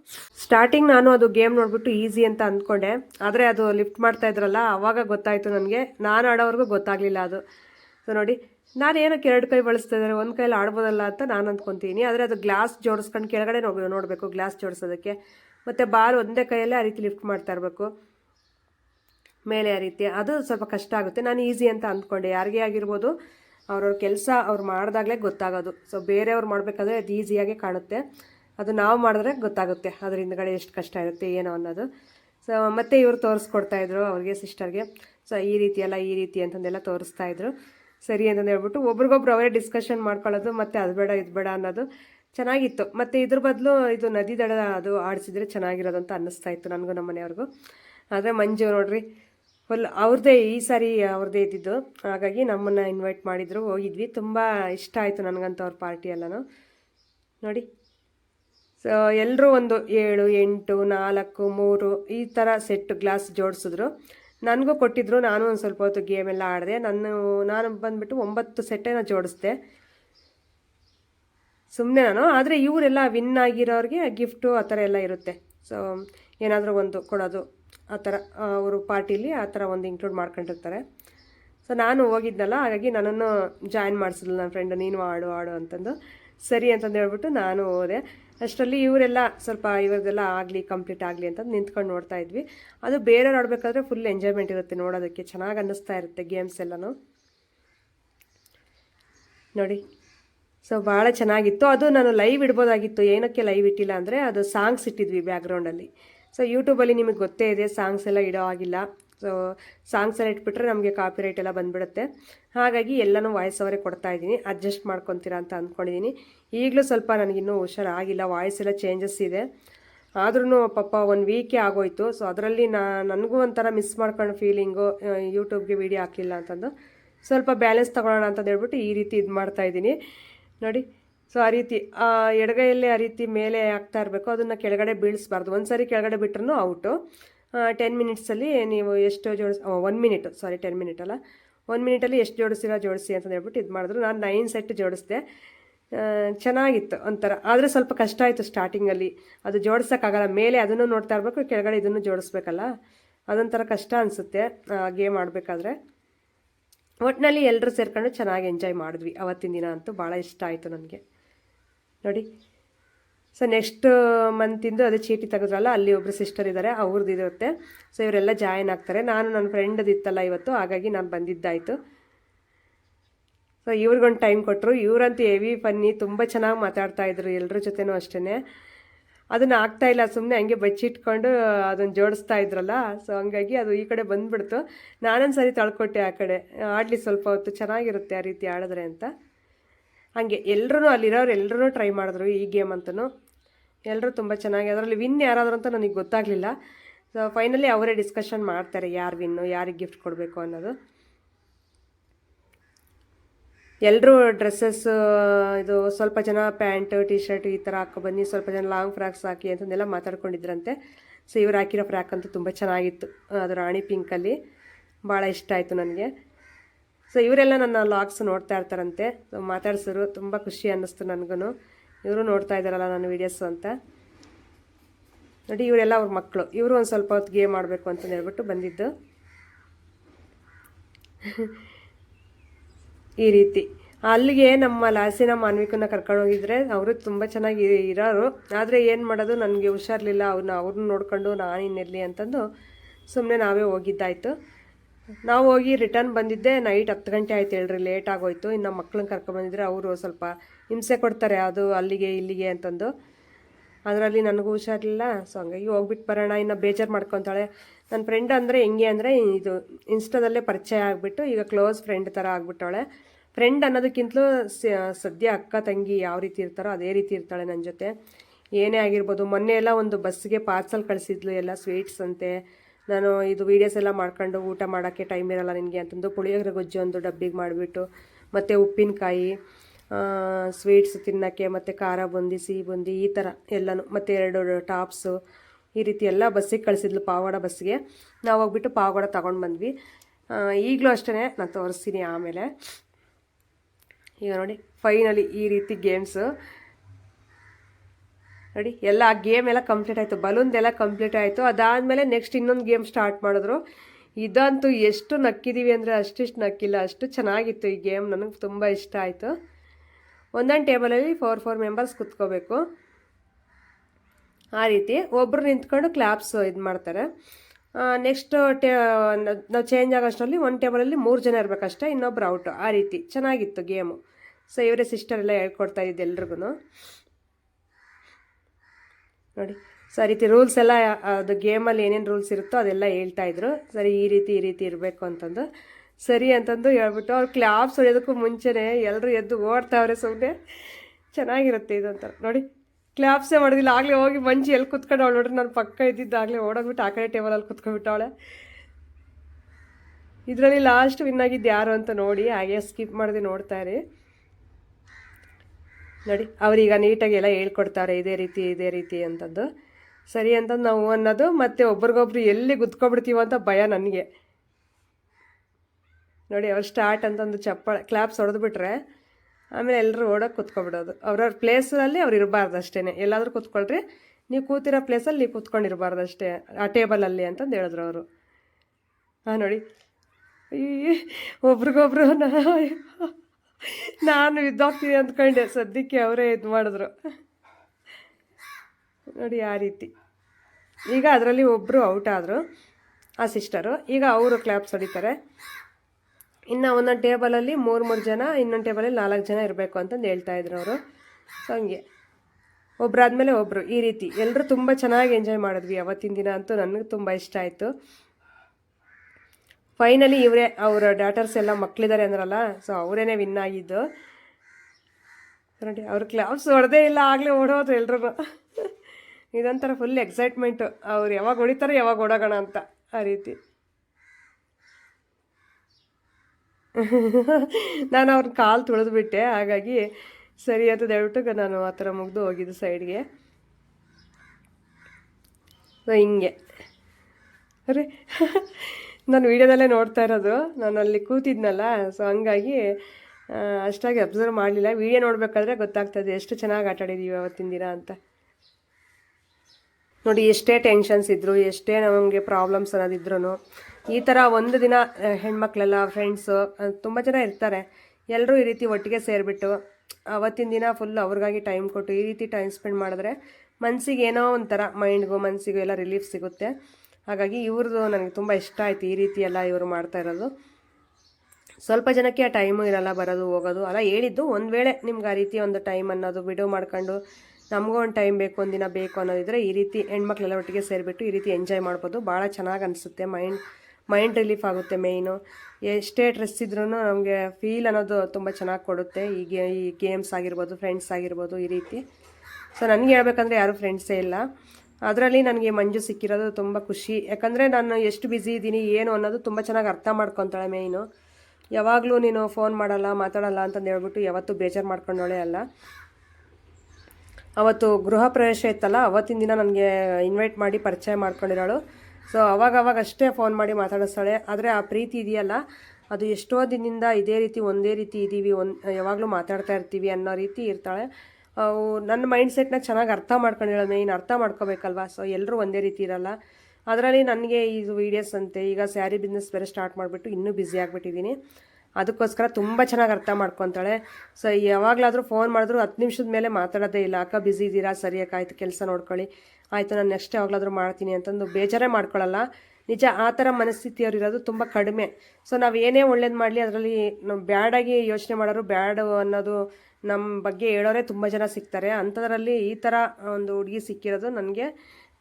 ಸ್ಟಾರ್ಟಿಂಗ್ ನಾನು ಅದು ಗೇಮ್ ನೋಡ್ಬಿಟ್ಟು ಈಸಿ ಅಂತ ಅಂದ್ಕೊಂಡೆ. ಆದರೆ ಅದು ಲಿಫ್ಟ್ ಮಾಡ್ತಾ ಇದ್ರಲ್ಲ ಆವಾಗ ಗೊತ್ತಾಯಿತು ನನಗೆ. ನಾನು ಆಡೋವರೆಗೂ ಗೊತ್ತಾಗಲಿಲ್ಲ ಅದು. ಸೊ ನೋಡಿ, ನಾನು ಏನಕ್ಕೆ ಎರಡು ಕೈ ಬಳಸ್ತಾ ಇದ್ದಾರೆ, ಒಂದು ಕೈಲಿ ಆಡ್ಬೋದಲ್ಲ ಅಂತ ನಾನು ಅಂದ್ಕೊತೀನಿ. ಆದರೆ ಅದು ಗ್ಲಾಸ್ ಜೋಡಿಸ್ಕೊಂಡು ಕೆಳಗಡೆ ನೋಡ್, ನೋಡಬೇಕು ಗ್ಲಾಸ್ ಜೋಡಿಸೋದಕ್ಕೆ. ಮತ್ತು ಬಾರ್ ಒಂದೇ ಕೈಯಲ್ಲೇ ಆ ರೀತಿ ಲಿಫ್ಟ್ ಮಾಡ್ತಾ ಇರಬೇಕು. ಮೇಲೆ ಆ ರೀತಿ. ಅದು ಸ್ವಲ್ಪ ಕಷ್ಟ ಆಗುತ್ತೆ. ನಾನು ಈಸಿ ಅಂತ ಅಂದ್ಕೊಂಡೆ. ಯಾರಿಗೇ ಆಗಿರ್ಬೋದು, ಅವ್ರವ್ರ ಕೆಲಸ ಅವ್ರು ಮಾಡಿದಾಗಲೇ ಗೊತ್ತಾಗೋದು. ಸೊ ಬೇರೆಯವ್ರು ಮಾಡಬೇಕಾದ್ರೆ ಅದು ಈಸಿಯಾಗೇ ಕಾಣುತ್ತೆ. ಅದು ನಾವು ಮಾಡಿದ್ರೆ ಗೊತ್ತಾಗುತ್ತೆ ಅದ್ರ ಹಿಂದ್ಗಡೆ ಎಷ್ಟು ಕಷ್ಟ ಇರುತ್ತೆ, ಏನೋ ಅನ್ನೋದು. ಸೊ ಮತ್ತೆ ಇವರು ತೋರಿಸ್ಕೊಡ್ತಾ ಇದ್ರು ಅವ್ರಿಗೆ ಸಿಸ್ಟರ್ಗೆ ಸೊ ಈ ರೀತಿ ಅಲ್ಲ, ಈ ರೀತಿ ಅಂತಂದೆಲ್ಲ ತೋರಿಸ್ತಾ ಇದ್ರು. ಸರಿ ಅಂತಂದು ಹೇಳ್ಬಿಟ್ಟು ಒಬ್ರಿಗೊಬ್ರು ಅವರೇ ಡಿಸ್ಕಷನ್ ಮಾಡ್ಕೊಳ್ಳೋದು, ಮತ್ತು ಅದು ಬೇಡ, ಇದು ಬೇಡ ಅನ್ನೋದು ಚೆನ್ನಾಗಿತ್ತು. ಮತ್ತು ಇದ್ರ ಬದಲು ಇದು ನದಿ ದಡ ಅದು ಆಡಿಸಿದ್ರೆ ಚೆನ್ನಾಗಿರೋದು ಅಂತ ಅನ್ನಿಸ್ತಾ ಇತ್ತು ನನಗೂ ನಮ್ಮ ಮನೆಯವ್ರಿಗೂ. ಆದರೆ ಮಂಜು ನೋಡ್ರಿ ಫುಲ್ ಅವ್ರದ್ದೇ ಈ ಸಾರಿ ಅವ್ರದ್ದೇ ಇದ್ದಿದ್ದು. ಹಾಗಾಗಿ ನಮ್ಮನ್ನು ಇನ್ವೈಟ್ ಮಾಡಿದ್ರು, ಹೋಗಿದ್ವಿ. ತುಂಬ ಇಷ್ಟ ಆಯಿತು ನನಗಂತೂ ಅವ್ರ ಪಾರ್ಟಿ ಎಲ್ಲನೂ. ನೋಡಿ. ಸೊ ಎಲ್ಲರೂ ಒಂದು ಏಳು, ಎಂಟು, ನಾಲ್ಕು, ಮೂರು ಈ ಥರ ಸೆಟ್ ಗ್ಲಾಸ್ ಜೋಡಿಸಿದ್ರು. ನನಗೂ ಕೊಟ್ಟಿದ್ರು, ನಾನು ಒಂದು ಸ್ವಲ್ಪ ಹೊತ್ತು ಗೇಮ್ ಎಲ್ಲ ಆಡಿದೆ. ನಾನು ನಾನು ಬಂದುಬಿಟ್ಟು ಒಂಬತ್ತು ಸೆಟ್ಟೇನ ಜೋಡಿಸ್ದೆ. ಸುಮ್ಮನೆ ನಾನು. ಆದರೆ ಇವರೆಲ್ಲ ವಿನ್ ಆಗಿರೋರಿಗೆ ಗಿಫ್ಟು ಆ ಥರ ಎಲ್ಲ ಇರುತ್ತೆ. ಸೊ ಏನಾದರೂ ಒಂದು ಕೊಡೋದು ಆ ಥರ ಅವರು ಪಾರ್ಟಿಲಿ ಆ ಥರ ಒಂದು ಇನ್ಕ್ಲೂಡ್ ಮಾಡ್ಕೊಂಡಿರ್ತಾರೆ. ಸೊ ನಾನು ಹೋಗಿದ್ನಲ್ಲ, ಹಾಗಾಗಿ ನನ್ನನ್ನು ಜಾಯಿನ್ ಮಾಡಿಸಿದ್ಲು ನನ್ನ ಫ್ರೆಂಡು ನೀನು ಆಡು ಆಡು ಅಂತಂದು. ಸರಿ ಅಂತಂದು ಹೇಳ್ಬಿಟ್ಟು ನಾನು ಹೋದೆ. ಅಷ್ಟರಲ್ಲಿ ಇವರೆಲ್ಲ ಸ್ವಲ್ಪ ಇವ್ರದ್ದೆಲ್ಲ ಆಗಲಿ ಕಂಪ್ಲೀಟ್ ಆಗಲಿ ಅಂತ ನಿಂತ್ಕೊಂಡು ನೋಡ್ತಾ ಇದ್ವಿ. ಅದು ಬೇರೆಯವ್ರು ಆಡಬೇಕಾದ್ರೆ ಫುಲ್ ಎಂಜಾಯ್ಮೆಂಟ್ ಇರುತ್ತೆ ನೋಡೋದಕ್ಕೆ. ಚೆನ್ನಾಗಿ ಅನ್ನಿಸ್ತಾ ಇರುತ್ತೆ ಗೇಮ್ಸ್ ಎಲ್ಲನೂ. ನೋಡಿ. ಸೊ ಭಾಳ ಚೆನ್ನಾಗಿತ್ತು. ಅದು ನಾನು ಲೈವ್ ಇಡ್ಬೋದಾಗಿತ್ತು. ಏನಕ್ಕೆ ಲೈವ್ ಇಟ್ಟಿಲ್ಲ ಅಂದರೆ ಅದು ಸಾಂಗ್ಸ್ ಇಟ್ಟಿದ್ವಿ ಬ್ಯಾಕ್ಗ್ರೌಂಡಲ್ಲಿ ಸೊ ಯೂಟ್ಯೂಬಲ್ಲಿ ನಿಮಗೆ ಗೊತ್ತೇ ಇದೆ ಸಾಂಗ್ಸ್ ಎಲ್ಲ ಇಡೋ ಆಗಿಲ್ಲ ಸೊ ಸಾಂಗ್ಸ್ ಎಲ್ಲ ಇಟ್ಬಿಟ್ರೆ ನಮಗೆ ಕಾಪಿ ರೈಟ್ ಎಲ್ಲ ಬಂದುಬಿಡುತ್ತೆ. ಹಾಗಾಗಿ ಎಲ್ಲನೂ ವಾಯ್ಸ್ ಅವರೇ ಕೊಡ್ತಾ ಇದ್ದೀನಿ. ಅಡ್ಜಸ್ಟ್ ಮಾಡ್ಕೊತೀರಾ ಅಂತ ಅಂದ್ಕೊಂಡಿದ್ದೀನಿ. ಈಗಲೂ ಸ್ವಲ್ಪ ನನಗಿನ್ನೂ ಹುಷಾರಾಗಿಲ್ಲ. ವಾಯ್ಸ್ ಎಲ್ಲ ಚೇಂಜಸ್ ಇದೆ. ಆದ್ರೂ ಪಾಪ ಒಂದು ವೀಕೇ ಆಗೋಯ್ತು. ಸೊ ಅದರಲ್ಲಿ ನಾ, ನನಗೂ ಒಂಥರ ಮಿಸ್ ಮಾಡ್ಕೊಂಡು ಫೀಲಿಂಗು ಯೂಟ್ಯೂಬ್ಗೆ ವೀಡಿಯೋ ಹಾಕಿಲ್ಲ ಅಂತಂದು. ಸ್ವಲ್ಪ ಬ್ಯಾಲೆನ್ಸ್ ತೊಗೊಳ್ಳೋಣ ಅಂತ ಹೇಳ್ಬಿಟ್ಟು ಈ ರೀತಿ ಇದು ಮಾಡ್ತಾ ಇದ್ದೀನಿ. ನೋಡಿ ಸೊ ಆ ರೀತಿ ಎಡಗೈಯಲ್ಲಿ ಆ ರೀತಿ ಮೇಲೆ ಆಗ್ತಾ ಇರಬೇಕು. ಅದನ್ನು ಕೆಳಗಡೆ ಬೀಳಿಸ್ಬಾರ್ದು. ಒಂದು ಸರಿ ಕೆಳಗಡೆ ಬಿಟ್ರೂ ಔಟು ಟೆನ್ ಮಿನಿಟ್ಸಲ್ಲಿ ನೀವು ಎಷ್ಟು ಜೋಡಿಸ್ one minute sorry ten minute ಅಲ್ಲ. ಒನ್ ಮಿನಿಟಲ್ಲಿ ಎಷ್ಟು ಜೋಡಿಸಿರೋ ಜೋಡಿಸಿ ಅಂತ ಹೇಳ್ಬಿಟ್ಟು ಇದು ಮಾಡಿದ್ರು. ನಾನು ನೈನ್ ಸೆಟ್ ಜೋಡಿಸಿದೆ. ಚೆನ್ನಾಗಿತ್ತು ಒಂಥರ. ಆದರೆ ಸ್ವಲ್ಪ ಕಷ್ಟ ಆಯಿತು ಸ್ಟಾರ್ಟಿಂಗಲ್ಲಿ ಅದು ಜೋಡಿಸೋಕ್ಕಾಗಲ್ಲ. ಮೇಲೆ ಅದನ್ನು ನೋಡ್ತಾ ಇರಬೇಕು, ಕೆಳಗಡೆ ಇದನ್ನು ಜೋಡಿಸ್ಬೇಕಲ್ಲ. ಅದೊಂಥರ ಕಷ್ಟ ಅನಿಸುತ್ತೆ ಗೇಮ್ ಆಡಬೇಕಾದ್ರೆ. ಒಟ್ಟಿನಲ್ಲಿ ಎಲ್ಲರೂ ಸೇರ್ಕೊಂಡು ಚೆನ್ನಾಗಿ ಎಂಜಾಯ್ ಮಾಡಿದ್ವಿ ಅವತ್ತಿನ ದಿನ ಅಂತೂ. ಭಾಳ ಇಷ್ಟ ಆಯಿತು ನನಗೆ. ನೋಡಿ. ಸೊ ನೆಕ್ಸ್ಟ್ ಮಂತಿಂದು ಅದೇ ಚೀಟಿ ತೆಗೆದ್ರಲ್ಲ, ಅಲ್ಲಿ ಒಬ್ಬರು ಸಿಸ್ಟರ್ ಇದ್ದಾರೆ ಅವ್ರದ್ದು ಇರುತ್ತೆ. ಸೊ ಇವರೆಲ್ಲ ಜಾಯಿನ್ ಆಗ್ತಾರೆ. ನಾನು ನನ್ನ ಫ್ರೆಂಡ್ದು ಇತ್ತಲ್ಲ ಇವತ್ತು, ಹಾಗಾಗಿ ನಾನು ಬಂದಿದ್ದಾಯಿತು. ಸೊ ಇವ್ರಿಗೊಂದು ಟೈಮ್ ಕೊಟ್ಟರು ಇವರಂತೂ ಹೆವಿ ಫನ್ನಿ ತುಂಬ ಚೆನ್ನಾಗಿ ಮಾತಾಡ್ತಾ ಇದ್ರು ಎಲ್ಲರ ಜೊತೆನೂ ಅಷ್ಟೇ ಅದನ್ನು ಆಗ್ತಾ ಇಲ್ಲ ಸುಮ್ಮನೆ ಹಂಗೆ ಬಚ್ಚಿಟ್ಕೊಂಡು ಅದನ್ನು ಜೋಡಿಸ್ತಾ ಇದ್ರಲ್ಲ. ಸೊ ಹಂಗಾಗಿ ಅದು ಈ ಕಡೆ ಬಂದುಬಿಡ್ತು. ನಾನೊಂದು ಸರಿ ತಳ್ಕೊಟ್ಟೆ ಆ ಕಡೆ. ಆಡಲಿ ಸ್ವಲ್ಪ ಹೊತ್ತು ಚೆನ್ನಾಗಿರುತ್ತೆ ಆ ರೀತಿ ಆಡಿದ್ರೆ ಅಂತ. ಹಾಗೆ ಎಲ್ಲರೂ ಅಲ್ಲಿರೋರು ಎಲ್ಲರೂ ಟ್ರೈ ಮಾಡಿದ್ರು ಈ ಗೇಮ್ ಅಂತಲೂ ಎಲ್ಲರೂ ತುಂಬ ಚೆನ್ನಾಗಿ, ಅದರಲ್ಲಿ ವಿನ್ ಯಾರಾದರೂ ಅಂತ ನನಗೆ ಗೊತ್ತಾಗಲಿಲ್ಲ. ಸೊ ಫೈನಲಿ ಅವರೇ ಡಿಸ್ಕಷನ್ ಮಾಡ್ತಾರೆ, ಯಾರು ವಿನ್ನು ಯಾರಿಗೆ ಗಿಫ್ಟ್ ಕೊಡಬೇಕು ಅನ್ನೋದು. ಎಲ್ಲರೂ ಡ್ರೆಸ್ಸಸ್ ಇದು ಸ್ವಲ್ಪ ಜನ ಪ್ಯಾಂಟ್ ಟಿ ಶರ್ಟ್ ಈ ಥರ ಹಾಕೊ ಬನ್ನಿ, ಸ್ವಲ್ಪ ಜನ ಲಾಂಗ್ ಫ್ರಾಕ್ಸ್ ಹಾಕಿ ಅಂತಂದೆಲ್ಲ ಮಾತಾಡ್ಕೊಂಡಿದ್ರಂತೆ. ಸೊ ಇವ್ರು ಹಾಕಿರೋ ಫ್ರಾಕ್ ಅಂತೂ ತುಂಬ ಚೆನ್ನಾಗಿತ್ತು, ಅದು ರಾಣಿ ಪಿಂಕಲ್ಲಿ ಭಾಳ ಇಷ್ಟ ಆಯಿತು ನನಗೆ. ಸೊ ಇವರೆಲ್ಲ ನನ್ನ ಲಾಗ್ಸ್ ನೋಡ್ತಾ ಇರ್ತಾರಂತೆ. ಸೊ ಮಾತಾಡ್ಸಿದ್ರು ತುಂಬ ಖುಷಿ ಅನ್ನಿಸ್ತು ನನಗೂ ಇವರು ನೋಡ್ತಾ ಇದ್ದಾರಲ್ಲ ನನ್ನ ವೀಡಿಯೋಸು ಅಂತ. ನೋಡಿ, ಇವರೆಲ್ಲ ಅವ್ರ ಮಕ್ಕಳು ಇವರು ಒಂದು ಸ್ವಲ್ಪ ಹೊತ್ತು ಗೇಮ್ ಮಾಡಬೇಕು ಅಂತ ಹೇಳ್ಬಿಟ್ಟು ಬಂದಿದ್ದು. ಈ ರೀತಿ. ಅಲ್ಲಿಗೆ ನಮ್ಮ ಲಾಸಿನ ಮಾನ್ವಿಕನ್ನ ಕರ್ಕೊಂಡು ಹೋಗಿದ್ರೆ ಅವರು ತುಂಬ ಚೆನ್ನಾಗಿ ಇರೋರು. ಆದರೆ ಏನು ಮಾಡೋದು, ನನಗೆ ಹುಷಾರಿಲ್ಲ ಅವ್ರನ್ನ ಅವ್ರನ್ನ ನೋಡ್ಕೊಂಡು ನಾನು ಇನ್ನೆಲ್ಲಿ ಅಂತಂದು ಸುಮ್ಮನೆ ನಾವೇ ಹೋಗಿದ್ದಾಯಿತು. ನಾವು ಹೋಗಿ ರಿಟರ್ನ್ ಬಂದಿದ್ದೆ ನೈಟ್ ಹತ್ತು ಗಂಟೆ ಆಯ್ತು ಹೇಳ್ರಿ ಲೇಟ್ ಆಗೋಯ್ತು. ಇನ್ನು ಮಕ್ಳನ್ನ ಕರ್ಕೊಂಡ್ಬಂದಿದ್ರೆ ಅವರು ಸ್ವಲ್ಪ ಹಿಂಸೆ ಕೊಡ್ತಾರೆ, ಅದು ಅಲ್ಲಿಗೆ, ಇಲ್ಲಿಗೆ ಅಂತಂದು. ಅದರಲ್ಲಿ ನನಗೂ ಹುಷಾರಿಲ್ಲ ಸೊ ಹಂಗಾಗಿ ಹೋಗ್ಬಿಟ್ಟು ಬರೋಣ, ಇನ್ನು ಬೇಜಾರು ಮಾಡ್ಕೊತಾಳೆ. ನನ್ನ ಫ್ರೆಂಡ್ ಅಂದರೆ ಹೆಂಗೆ ಅಂದರೆ ಇದು ಇನ್ಸ್ಟಾದಲ್ಲೇ ಪರಿಚಯ ಆಗಿಬಿಟ್ಟು ಈಗ ಕ್ಲೋಸ್ ಫ್ರೆಂಡ್ ಥರ ಆಗ್ಬಿಟ್ಟವಳೆ. ಫ್ರೆಂಡ್ ಅನ್ನೋದಕ್ಕಿಂತಲೂ ಸದ್ಯ ಅಕ್ಕ, ತಂಗಿ ಯಾವ ರೀತಿ ಇರ್ತಾರೋ ಅದೇ ರೀತಿ ಇರ್ತಾಳೆ ನನ್ನ ಜೊತೆ. ಏನೇ ಆಗಿರ್ಬೋದು, ಮೊನ್ನೆ ಎಲ್ಲ ಒಂದು ಬಸ್ಸಿಗೆ ಪಾರ್ಸಲ್ ಕಳಿಸಿದ್ಲು, ಎಲ್ಲ ಸ್ವೀಟ್ಸ್ ಅಂತೆ. ನಾನು ಇದು ವೀಡಿಯೋಸ್ ಎಲ್ಲ ಮಾಡ್ಕೊಂಡು ಊಟ ಮಾಡೋಕ್ಕೆ ಟೈಮ್ ಇರಲ್ಲ ನಿನಗೆ ಅಂತಂದು ಪುಳಿಯೋಗರೆ ಗೊಜ್ಜು ಒಂದು ಡಬ್ಬಿಗೆ ಮಾಡಿಬಿಟ್ಟು, ಮತ್ತು ಉಪ್ಪಿನಕಾಯಿ. ಸ್ವೀಟ್ಸ್ ತಿನ್ನೋಕ್ಕೆ ಮತ್ತು ಖಾರ ಬೂಂದಿ, ಸಿಹಿ ಬೂಂದಿ, ಈ ಥರ ಎಲ್ಲನೂ, ಮತ್ತು ಎರಡು ಟಾಪ್ಸು, ಈ ರೀತಿ ಎಲ್ಲ ಬಸ್ಸಿಗೆ ಕಳಿಸಿದ್ಲು ಪಾವಗಡ ಬಸ್ಸಿಗೆ. ನಾವು ಹೋಗ್ಬಿಟ್ಟು ಪಾವಗಡ ತೊಗೊಂಡು ಬಂದ್ವಿ. ಈಗಲೂ ಅಷ್ಟೇ ನಾನು ತೋರಿಸ್ತೀನಿ ಆಮೇಲೆ. ಈಗ ನೋಡಿ ಫೈನಲಿ ಈ ರೀತಿ ಗೇಮ್ಸು ನೋಡಿ, ಎಲ್ಲ ಆ ಗೇಮ್ ಎಲ್ಲ ಕಂಪ್ಲೀಟ್ ಆಯಿತು. ಬಲೂನ್ದೆಲ್ಲ ಕಂಪ್ಲೀಟ್ ಆಯಿತು. ಅದಾದಮೇಲೆ ನೆಕ್ಸ್ಟ್ ಇನ್ನೊಂದು ಗೇಮ್ ಸ್ಟಾರ್ಟ್ ಮಾಡಿದ್ರು. ಇದಂತೂ ಎಷ್ಟು ನಕ್ಕಿದ್ದೀವಿ ಅಂದರೆ ಅಷ್ಟಿಷ್ಟು ನಕ್ಕಿಲ್ಲ. ಅಷ್ಟು ಚೆನ್ನಾಗಿತ್ತು ಈ ಗೇಮ್ ನನಗೆ ತುಂಬ ಇಷ್ಟ ಆಯಿತು. ಒಂದೊಂದು ಟೇಬಲಲ್ಲಿ ಫೋರ್ ಫೋರ್ ಮೆಂಬರ್ಸ್ ಕುತ್ಕೋಬೇಕು. ಆ ರೀತಿ ಒಬ್ಬರು ನಿಂತ್ಕೊಂಡು ಕ್ಲಾಪ್ಸ್ ಇದು ಮಾಡ್ತಾರೆ. ನೆಕ್ಸ್ಟ್ ಟೇ ನಾವು ಚೇಂಜ್ ಆಗೋಷ್ಟರಲ್ಲಿ ಒಂದು ಟೇಬಲಲ್ಲಿ ಮೂರು ಜನ ಇರಬೇಕಷ್ಟೇ, ಇನ್ನೊಬ್ರು ಔಟು ಆ ರೀತಿ ಚೆನ್ನಾಗಿತ್ತು ಗೇಮು ಸೊ ಇವರೇ ಸಿಸ್ಟರ್ ಎಲ್ಲ ಹೇಳ್ಕೊಡ್ತಾ ಇದ್ದು ಎಲ್ರಿಗೂ ನೋಡಿ ಸೊ ಆ ರೀತಿ ರೂಲ್ಸ್ ಎಲ್ಲ, ಅದು ಗೇಮಲ್ಲಿ ಏನೇನು ರೂಲ್ಸ್ ಇರುತ್ತೋ ಅದೆಲ್ಲ ಹೇಳ್ತಾಯಿದ್ರು ಸರಿ, ಈ ರೀತಿ ಈ ರೀತಿ ಇರಬೇಕು ಅಂತಂದು. ಸರಿ ಅಂತಂದು ಹೇಳ್ಬಿಟ್ಟು ಅವ್ರು ಕ್ಲಾಪ್ಸ್ ಹೊಡೆಯೋದಕ್ಕೂ ಮುಂಚೆನೇ ಎಲ್ಲರೂ ಎದ್ದು ಓಡ್ತಾವ್ರೆ ಸುಮ್ಮನೆ ಚೆನ್ನಾಗಿರುತ್ತೆ ಇದಂತ. ನೋಡಿ ಕ್ಲಾಪ್ಸೇ ಮಾಡೋದಿಲ್ಲ. ಆಗಲೇ ಹೋಗಿ ಮಂಜು ಎಲ್ಲಿ ಕುತ್ಕೊಂಡು ಅವಳು ನೋಡ್ರಿ ನಾನು ಪಕ್ಕ ಇದ್ದಿದ್ದು ಆಗಲೇ ಓಡೋಗ್ಬಿಟ್ಟು ಆ ಕಡೆ ಟೇಬಲಲ್ಲಿ ಕುತ್ಕೊಂಡ್ಬಿಟ್ಟವಳೆ ಇದರಲ್ಲಿ ಲಾಸ್ಟ್ ವಿನ್ ಆಗಿದ್ದು ಯಾರು ಅಂತ ನೋಡಿ, ಹಾಗೆ ಸ್ಕಿಪ್ ಮಾಡಿದೆ ನೋಡ್ತಾ ಇರಿ. ನೋಡಿ, ಅವ್ರೀಗ ನೀಟಾಗಿ ಎಲ್ಲ ಹೇಳ್ಕೊಡ್ತಾರೆ, ಇದೇ ರೀತಿ ಇದೇ ರೀತಿ ಅಂತಂದು. ಸರಿ ಅಂತಂದು ನಾವು ಅನ್ನೋದು ಮತ್ತು ಒಬ್ರಿಗೊಬ್ರು ಎಲ್ಲಿ ಗುದ್ಕೊಬಿಡ್ತೀವೋ ಅಂತ ಭಯ ನನಗೆ. ನೋಡಿ, ಅವ್ರು ಸ್ಟಾರ್ಟ್ ಅಂತಂದು ಚಪ್ಪಾಳೆ ಕ್ಲಾಪ್ಸ್ ಹೊಡೆದ್ಬಿಟ್ರೆ ಆಮೇಲೆ ಎಲ್ಲರೂ ಓಡೋಕೆ ಕೂತ್ಕೊಬಿಡೋದು. ಅವ್ರವ್ರ ಪ್ಲೇಸಲ್ಲಿ ಅವ್ರು ಇರಬಾರ್ದು ಅಷ್ಟೇ ಎಲ್ಲಾದರೂ ಕೂತ್ಕೊಳ್ರಿ, ನೀವು ಕೂತಿರೋ ಪ್ಲೇಸಲ್ಲಿ ನೀವು ಕೂತ್ಕೊಂಡಿರಬಾರ್ದು ಅಷ್ಟೇ, ಆ ಟೇಬಲಲ್ಲಿ ಅಂತಂದು ಹೇಳಿದ್ರು ಅವರು. ಹಾಂ ನೋಡಿ ಈ ಒಬ್ರಿಗೊಬ್ರು ನಾನು ಇದ್ದೋಗ್ತೀನಿ ಅಂದ್ಕೊಂಡೆ, ಸದ್ಯಕ್ಕೆ ಅವರೇ ಇದು ಮಾಡಿದ್ರು. ನೋಡಿ, ಆ ರೀತಿ. ಈಗ ಅದರಲ್ಲಿ ಒಬ್ಬರು ಔಟ್ ಆದರು, ಆ ಸಿಸ್ಟರು ಈಗ ಅವರು ಕ್ಲಾಪ್ಸ್ ಹೊಡಿತಾರೆ ಇನ್ನು ಒಂದೊಂದು ಟೇಬಲಲ್ಲಿ ಮೂರು ಮೂರು ಜನ, ಇನ್ನೊಂದು ಟೇಬಲಲ್ಲಿ ನಾಲ್ಕು ಜನ ಇರಬೇಕು ಅಂತಂದು ಹೇಳ್ತಾ ಇದ್ರು ಅವರು. ಸೊ ಹಂಗೆ. ಒಬ್ಬರಾದ್ಮೇಲೆ ಒಬ್ಬರು ಈ ರೀತಿ. ಎಲ್ಲರೂ ತುಂಬ ಚೆನ್ನಾಗಿ ಎಂಜಾಯ್ ಮಾಡಿದ್ವಿ ಅವತ್ತಿನ ದಿನ ಅಂತೂ ನನಗೆ ತುಂಬ ಇಷ್ಟ ಆಯಿತು. ಫೈನಲಿ ಇವರೇ, ಅವರ ಡಾಟರ್ಸ್ ಎಲ್ಲ ಮಕ್ಕಳಿದ್ದಾರೆ ಅಂದ್ರಲ್ಲ ಸೊ ಅವರೇನೆ ವಿನ್ ಆಗಿದ್ದು. ನೋಡಿ, ಅವ್ರ ಕ್ಲಾಸ್ ಹೊಡೆದೇ ಇಲ್ಲ, ಆಗಲೇ ಓಡೋದು ಎಲ್ರೂ ಇದೊಂಥರ ಫುಲ್ ಎಕ್ಸೈಟ್ಮೆಂಟು ಅವ್ರು ಯಾವಾಗ ಹೊಡಿತಾರೆ, ಯಾವಾಗ ಓಡೋಗೋಣ ಅಂತ, ಆ ರೀತಿ. ನಾನು ಅವ್ರನ್ನ ಕಾಲು ತುಳಿದ್ಬಿಟ್ಟೆ, ಹಾಗಾಗಿ ಸರಿ ಅಂತ ದಯವಿಟ್ಟು ನಾನು ಆ ಥರ ಮುಗಿದು ಹೋಗಿದ್ದು ಸೈಡ್ಗೆ. ಹಿಂಗೆ. ಅರೆ, ನಾನು ವೀಡಿಯೋದಲ್ಲೇ ನೋಡ್ತಾ ಇರೋದು, ನಾನು ಅಲ್ಲಿ ಕೂತಿದ್ನಲ್ಲ ಸೊ ಹಂಗಾಗಿ ಅಷ್ಟಾಗಿ ಅಬ್ಸರ್ವ್ ಮಾಡಲಿಲ್ಲ. ವೀಡಿಯೋ ನೋಡಬೇಕಾದ್ರೆ ಗೊತ್ತಾಗ್ತದೆ ಎಷ್ಟು ಚೆನ್ನಾಗಿ ಆಟ ಆಡಿದ್ದೀವಿ ಅವತ್ತಿನ ದಿನ ಅಂತ. ನೋಡಿ, ಎಷ್ಟೇ ಟೆನ್ಷನ್ಸ್ ಇದ್ದರು ಎಷ್ಟೇ ನಮಗೆ ಪ್ರಾಬ್ಲಮ್ಸ್ ಅನ್ನೋದಿದ್ರು ಈ ಥರ ಒಂದು ದಿನ ಹೆಣ್ಮಕ್ಳೆಲ್ಲ ಫ್ರೆಂಡ್ಸು ತುಂಬ ಜನ ಇರ್ತಾರೆ. ಎಲ್ಲರೂ ಈ ರೀತಿ ಒಟ್ಟಿಗೆ ಸೇರಿಬಿಟ್ಟು ಅವತ್ತಿನ ದಿನ ಫುಲ್ ಅವ್ರಿಗಾಗಿ ಟೈಮ್ ಕೊಟ್ಟು ಈ ರೀತಿ ಟೈಮ್ ಸ್ಪೆಂಡ್ ಮಾಡಿದ್ರೆ ಮನಸ್ಸಿಗೆ ಏನೋ ಒಂಥರ ಮೈಂಡ್ಗೂ ಮನಸ್ಸಿಗೂ ಎಲ್ಲ ರಿಲೀಫ್ ಸಿಗುತ್ತೆ. ಹಾಗಾಗಿ ಇವ್ರದ್ದು ನನಗೆ ತುಂಬ ಇಷ್ಟ ಆಯ್ತು ಈ ರೀತಿ ಎಲ್ಲ ಇವರು ಮಾಡ್ತಾ ಇರೋದು. ಸ್ವಲ್ಪ ಜನಕ್ಕೆ ಆ ಟೈಮು ಇರಲ್ಲ, ಬರೋದು, ಹೋಗೋದು, ಅಲ್ಲ ಹೇಳಿದ್ದು ಒಂದು ವೇಳೆ ನಿಮ್ಗೆ ಆ ರೀತಿ ಒಂದು ಟೈಮ್ ಅನ್ನೋದು ಬಿಡು ಮಾಡ್ಕೊಂಡು ನಮಗೂ ಒಂದು ಟೈಮ್ ಬೇಕು ಒಂದಿನ ಬೇಕು ಅನ್ನೋದಿದ್ರೆ ಈ ರೀತಿ ಹೆಣ್ಮಕ್ಳೆಲ್ಲ ಒಟ್ಟಿಗೆ ಸೇರಿಬಿಟ್ಟು ಈ ರೀತಿ ಎಂಜಾಯ್ ಮಾಡ್ಬೋದು. ಭಾಳ ಚೆನ್ನಾಗಿ ಅನಿಸುತ್ತೆ ಮೈಂಡ್ ಮೈಂಡ್ ರಿಲೀಫ್ ಆಗುತ್ತೆ ಮೇಯ್ನು ಎಷ್ಟೇ ಸ್ಟ್ರೆಸ್ ಇದ್ರೂ ನಮಗೆ ಫೀಲ್ ಅನ್ನೋದು ತುಂಬ ಚೆನ್ನಾಗಿ ಕೊಡುತ್ತೆ. ಈ ಗೇ, ಈ ಗೇಮ್ಸ್ ಆಗಿರ್ಬೋದು ಫ್ರೆಂಡ್ಸ್ ಆಗಿರ್ಬೋದು ಈ ರೀತಿ. ಸೊ ನನಗೆ ಹೇಳ್ಬೇಕಂದ್ರೆ ಯಾರೂ ಫ್ರೆಂಡ್ಸೇ ಇಲ್ಲ. ಅದರಲ್ಲಿ ನನಗೆ ಮಂಜು ಸಿಕ್ಕಿರೋದು ತುಂಬ ಖುಷಿ. ಯಾಕಂದರೆ ನಾನು ಎಷ್ಟು ಬ್ಯುಸಿ ಇದ್ದೀನಿ, ಏನು ಅನ್ನೋದು ತುಂಬ ಚೆನ್ನಾಗಿ ಅರ್ಥ ಮಾಡ್ಕೊತಾಳೆ ಮೇಯ್ನು ಯಾವಾಗಲೂ ನೀನು ಫೋನ್ ಮಾಡಲ್ಲ, ಮಾತಾಡಲ್ಲ ಅಂತಂದು ಹೇಳ್ಬಿಟ್ಟು ಯಾವತ್ತೂ ಬೇಜಾರು ಮಾಡ್ಕೊಂಡೋಳೆ ಅಲ್ಲ. ಅವತ್ತು ಗೃಹ ಪ್ರವೇಶ ಇತ್ತಲ್ಲ, ಅವತ್ತಿನ ದಿನ ನನಗೆ ಇನ್ವೈಟ್ ಮಾಡಿ ಪರಿಚಯ ಮಾಡ್ಕೊಂಡಿರೋಳು. ಸೊ ಅವಾಗ ಅವಾಗ ಅಷ್ಟೇ ಫೋನ್ ಮಾಡಿ ಮಾತಾಡಿಸ್ತಾಳೆ. ಆದರೆ ಆ ಪ್ರೀತಿ ಇದೆಯಲ್ಲ, ಅದು ಎಷ್ಟೋ ದಿನದಿಂದ ಇದೇ ರೀತಿ ಒಂದೇ ರೀತಿ ಇದ್ದೀವಿ ಒಂದು, ಯಾವಾಗಲೂ ಮಾತಾಡ್ತಾ ಇರ್ತೀವಿ ಅನ್ನೋ ರೀತಿ ಇರ್ತಾಳೆ. ನನ್ನ ಮೈಂಡ್ ಸೆಟ್ನ ಚೆನ್ನಾಗಿ ಅರ್ಥ ಮಾಡ್ಕೊಂಡಿರೋ ಮೇಯ್ನ್ ಅರ್ಥ ಮಾಡ್ಕೋಬೇಕಲ್ವಾ? ಸೊ ಎಲ್ಲರೂ ಒಂದೇ ರೀತಿ ಇರಲ್ಲ. ಅದರಲ್ಲಿ ನನಗೆ ಇದು ವೀಡಿಯೋಸ್ ಅಂತೆ, ಈಗ ಸ್ಯಾರಿ ಬಿಸ್ನೆಸ್ ಬೇರೆ ಸ್ಟಾರ್ಟ್ ಮಾಡಿಬಿಟ್ಟು ಇನ್ನೂ ಬ್ಯುಸಿ ಆಗಿಬಿಟ್ಟಿದ್ದೀನಿ ಅದಕ್ಕೋಸ್ಕರ ತುಂಬ ಚೆನ್ನಾಗಿ ಅರ್ಥ ಮಾಡ್ಕೊತಾಳೆ. ಸೊ ಯಾವಾಗಲಾದರೂ ಫೋನ್ ಮಾಡಿದ್ರು ಹತ್ತು ನಿಮಿಷದ ಮೇಲೆ ಮಾತಾಡೋದೇ ಇಲ್ಲ. ಅಕ್ಕ ಬ್ಯುಸಿ ಇದ್ದೀರಾ ಸರಿ ಅಕ್ಕ, ಆಯ್ತು, ಕೆಲಸ ನೋಡ್ಕೊಳ್ಳಿ. ಆಯಿತು, ನಾನು ನೆಕ್ಸ್ಟ್ ಯಾವಾಗಲಾದರೂ ಮಾಡ್ತೀನಿ ಅಂತಂದು ಬೇಜಾರೇ ಮಾಡ್ಕೊಳ್ಳಲ್ಲ ನಿಜ, ಆ ಥರ ಮನಸ್ಥಿತಿಯವ್ರು ಇರೋದು ತುಂಬ ಕಡಿಮೆ. ಸೊ ನಾವು ಏನೇ ಒಳ್ಳೇದು ಮಾಡಲಿ, ಅದರಲ್ಲಿ ನಾವು ಬ್ಯಾಡಾಗಿ ಯೋಚನೆ ಮಾಡೋರು ಬ್ಯಾಡ್ ಅನ್ನೋದು ನಮ್ಮ ಬಗ್ಗೆ ಹೇಳೋರೇ ತುಂಬ ಜನ ಸಿಗ್ತಾರೆ. ಅಂಥದ್ರಲ್ಲಿ ಈ ಥರ ಒಂದು ಹುಡುಗಿ ಸಿಕ್ಕಿರೋದು ನನಗೆ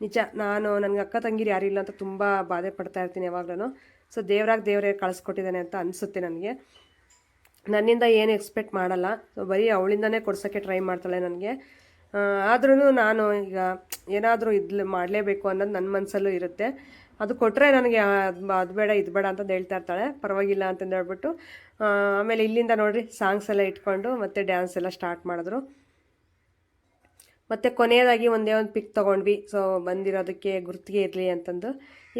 ನಿಜ. ನಾನು, ನನಗೆ ಅಕ್ಕ ತಂಗಿರು ಯಾರಿಲ್ಲ ಅಂತ ತುಂಬ ಬಾಧೆ ಪಡ್ತಾ ಇರ್ತೀನಿ ಯಾವಾಗಲೂ ಸೊ ದೇವ್ರಾಗ ದೇವರೇ ಕಳಿಸ್ಕೊಟ್ಟಿದ್ದಾನೆ ಅಂತ ಅನಿಸುತ್ತೆ ನನಗೆ. ನನ್ನಿಂದ ಏನು ಎಕ್ಸ್ಪೆಕ್ಟ್ ಮಾಡಲ್ಲ. ಸೊ ಬರೀ ಅವಳಿಂದನೇ ಕೊಡ್ಸೋಕ್ಕೆ ಟ್ರೈ ಮಾಡ್ತಾಳೆ ನನಗೆ. ಆದ್ರೂ ನಾನು ಈಗ ಏನಾದರೂ ಇದ್ಲು ಮಾಡಲೇಬೇಕು ಅನ್ನೋದು ನನ್ನ ಮನಸ್ಸಲ್ಲೂ ಇರುತ್ತೆ. ಅದು ಕೊಟ್ಟರೆ ನನಗೆ ಅದು ಬೇಡ, ಇದು ಬೇಡ ಅಂತಂದು ಹೇಳ್ತಾ ಇರ್ತಾಳೆ. ಪರವಾಗಿಲ್ಲ ಅಂತಂದು ಹೇಳ್ಬಿಟ್ಟು ಆಮೇಲೆ ಇಲ್ಲಿಂದ ನೋಡಿರಿ ಸಾಂಗ್ಸ್ ಎಲ್ಲ ಇಟ್ಕೊಂಡು ಮತ್ತೆ ಡ್ಯಾನ್ಸ್ ಎಲ್ಲ ಸ್ಟಾರ್ಟ್ ಮಾಡಿದ್ರು. ಮತ್ತು ಕೊನೆಯದಾಗಿ ಒಂದೇ ಒಂದು ಪಿಕ್ ತೊಗೊಂಡ್ವಿ. ಸೊ ಬಂದಿರೋದಕ್ಕೆ ಗುರ್ತಿಗೆ ಇರಲಿ ಅಂತಂದು.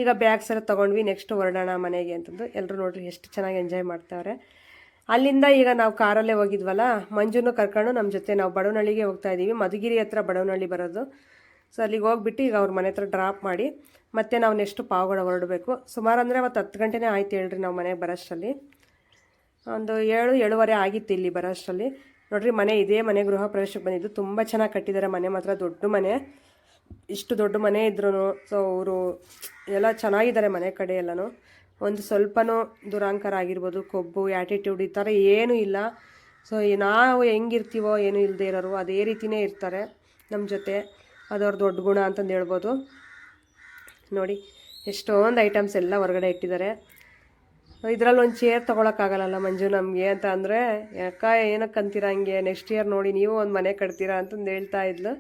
ಈಗ ಬ್ಯಾಗ್ಸ್ ಎಲ್ಲ ತೊಗೊಂಡ್ವಿ, ನೆಕ್ಸ್ಟ್ ಹೊರಡೋಣ ಮನೆಗೆ ಅಂತಂದು. ಎಲ್ಲರೂ ನೋಡಿರಿ ಎಷ್ಟು ಚೆನ್ನಾಗಿ ಎಂಜಾಯ್ ಮಾಡ್ತಾವ್ರೆ. ಅಲ್ಲಿಂದ ಈಗ ನಾವು ಕಾರಲ್ಲೇ ಹೋಗಿದ್ವಲ್ಲ, ಮಂಜುನು ಕರ್ಕೊಂಡು ನಮ್ಮ ಜೊತೆ ನಾವು ಬಡವನಹಳ್ಳಿಗೆ ಹೋಗ್ತಾ ಇದ್ದೀವಿ. ಮಧುಗಿರಿ ಹತ್ರ ಬಡವನಹಳ್ಳಿ ಬರೋದು. ಸೊ ಅಲ್ಲಿಗೆ ಹೋಗ್ಬಿಟ್ಟು ಈಗ ಅವ್ರ ಮನೆ ಹತ್ರ ಡ್ರಾಪ್ ಮಾಡಿ ಮತ್ತೆ ನಾವು ನೆಕ್ಸ್ಟ್ ಪಾವಗಡ ಹೊರಡಬೇಕು. ಸುಮಾರು ಅಂದರೆ ಅವತ್ತು ಹತ್ತು ಗಂಟೆನೇ ಆಯ್ತು ಹೇಳ್ರಿ ನಾವು ಮನೆಗೆ ಬರೋಷ್ಟರಲ್ಲಿ. ಒಂದು ಏಳು, ಏಳುವರೆ ಆಗಿತ್ತು ಇಲ್ಲಿ ಬರೋಷ್ಟರಲ್ಲಿ. ನೋಡ್ರಿ ಮನೆ ಇದೇ ಮನೆ ಗೃಹ ಪ್ರವೇಶಕ್ಕೆ ಬಂದಿದ್ದು. ತುಂಬ ಚೆನ್ನಾಗಿ ಕಟ್ಟಿದ್ದಾರೆ ಮನೆ ಮಾತ್ರ ದೊಡ್ಡ ಮನೆ. ಇಷ್ಟು ದೊಡ್ಡ ಮನೆ ಇದ್ರೂ ಸೊ ಅವರು ಎಲ್ಲ ಚೆನ್ನಾಗಿದ್ದಾರೆ ಮನೆ ಕಡೆ ಎಲ್ಲನೂ. ಒಂದು ಸ್ವಲ್ಪನೂ ದುರಾಂಕಾರ ಆಗಿರ್ಬೋದು ಕೊಬ್ಬು ಆ್ಯಟಿಟ್ಯೂಡ್ ಈ ಥರ ಏನೂ ಇಲ್ಲ. ಸೊ ನಾವು ಹೆಂಗಿರ್ತೀವೋ ಏನು ಇಲ್ಲದೆ ಇರೋರು ಅದೇ ರೀತಿಯೇ ಇರ್ತಾರೆ ನಮ್ಮ ಜೊತೆ. ಅದವ್ರ ದೊಡ್ಡ ಗುಣ ಅಂತಂದು ಹೇಳ್ಬೋದು. ನೋಡಿ, ಎಷ್ಟೊಂದು ಐಟಮ್ಸ್ ಎಲ್ಲ ಹೊರಗಡೆ ಇಟ್ಟಿದ್ದಾರೆ. ಇದರಲ್ಲಿ ಒಂದು ಚೇರ್ ತೊಗೊಳಕ್ಕಾಗಲ್ಲ ಮಂಜು ನಮಗೆ ಅಂತ ಅಂದರೆ, ಯಾಕ ಏನಕ್ಕೆ ಅಂತೀರ ಹಂಗೆ? ನೆಕ್ಸ್ಟ್ ಇಯರ್ ನೋಡಿ ನೀವು ಒಂದು ಮನೆ ಕಟ್ತೀರಾ? ಅಂತಂದು ಹೇಳ್ತಾ ಇದ್ಲು.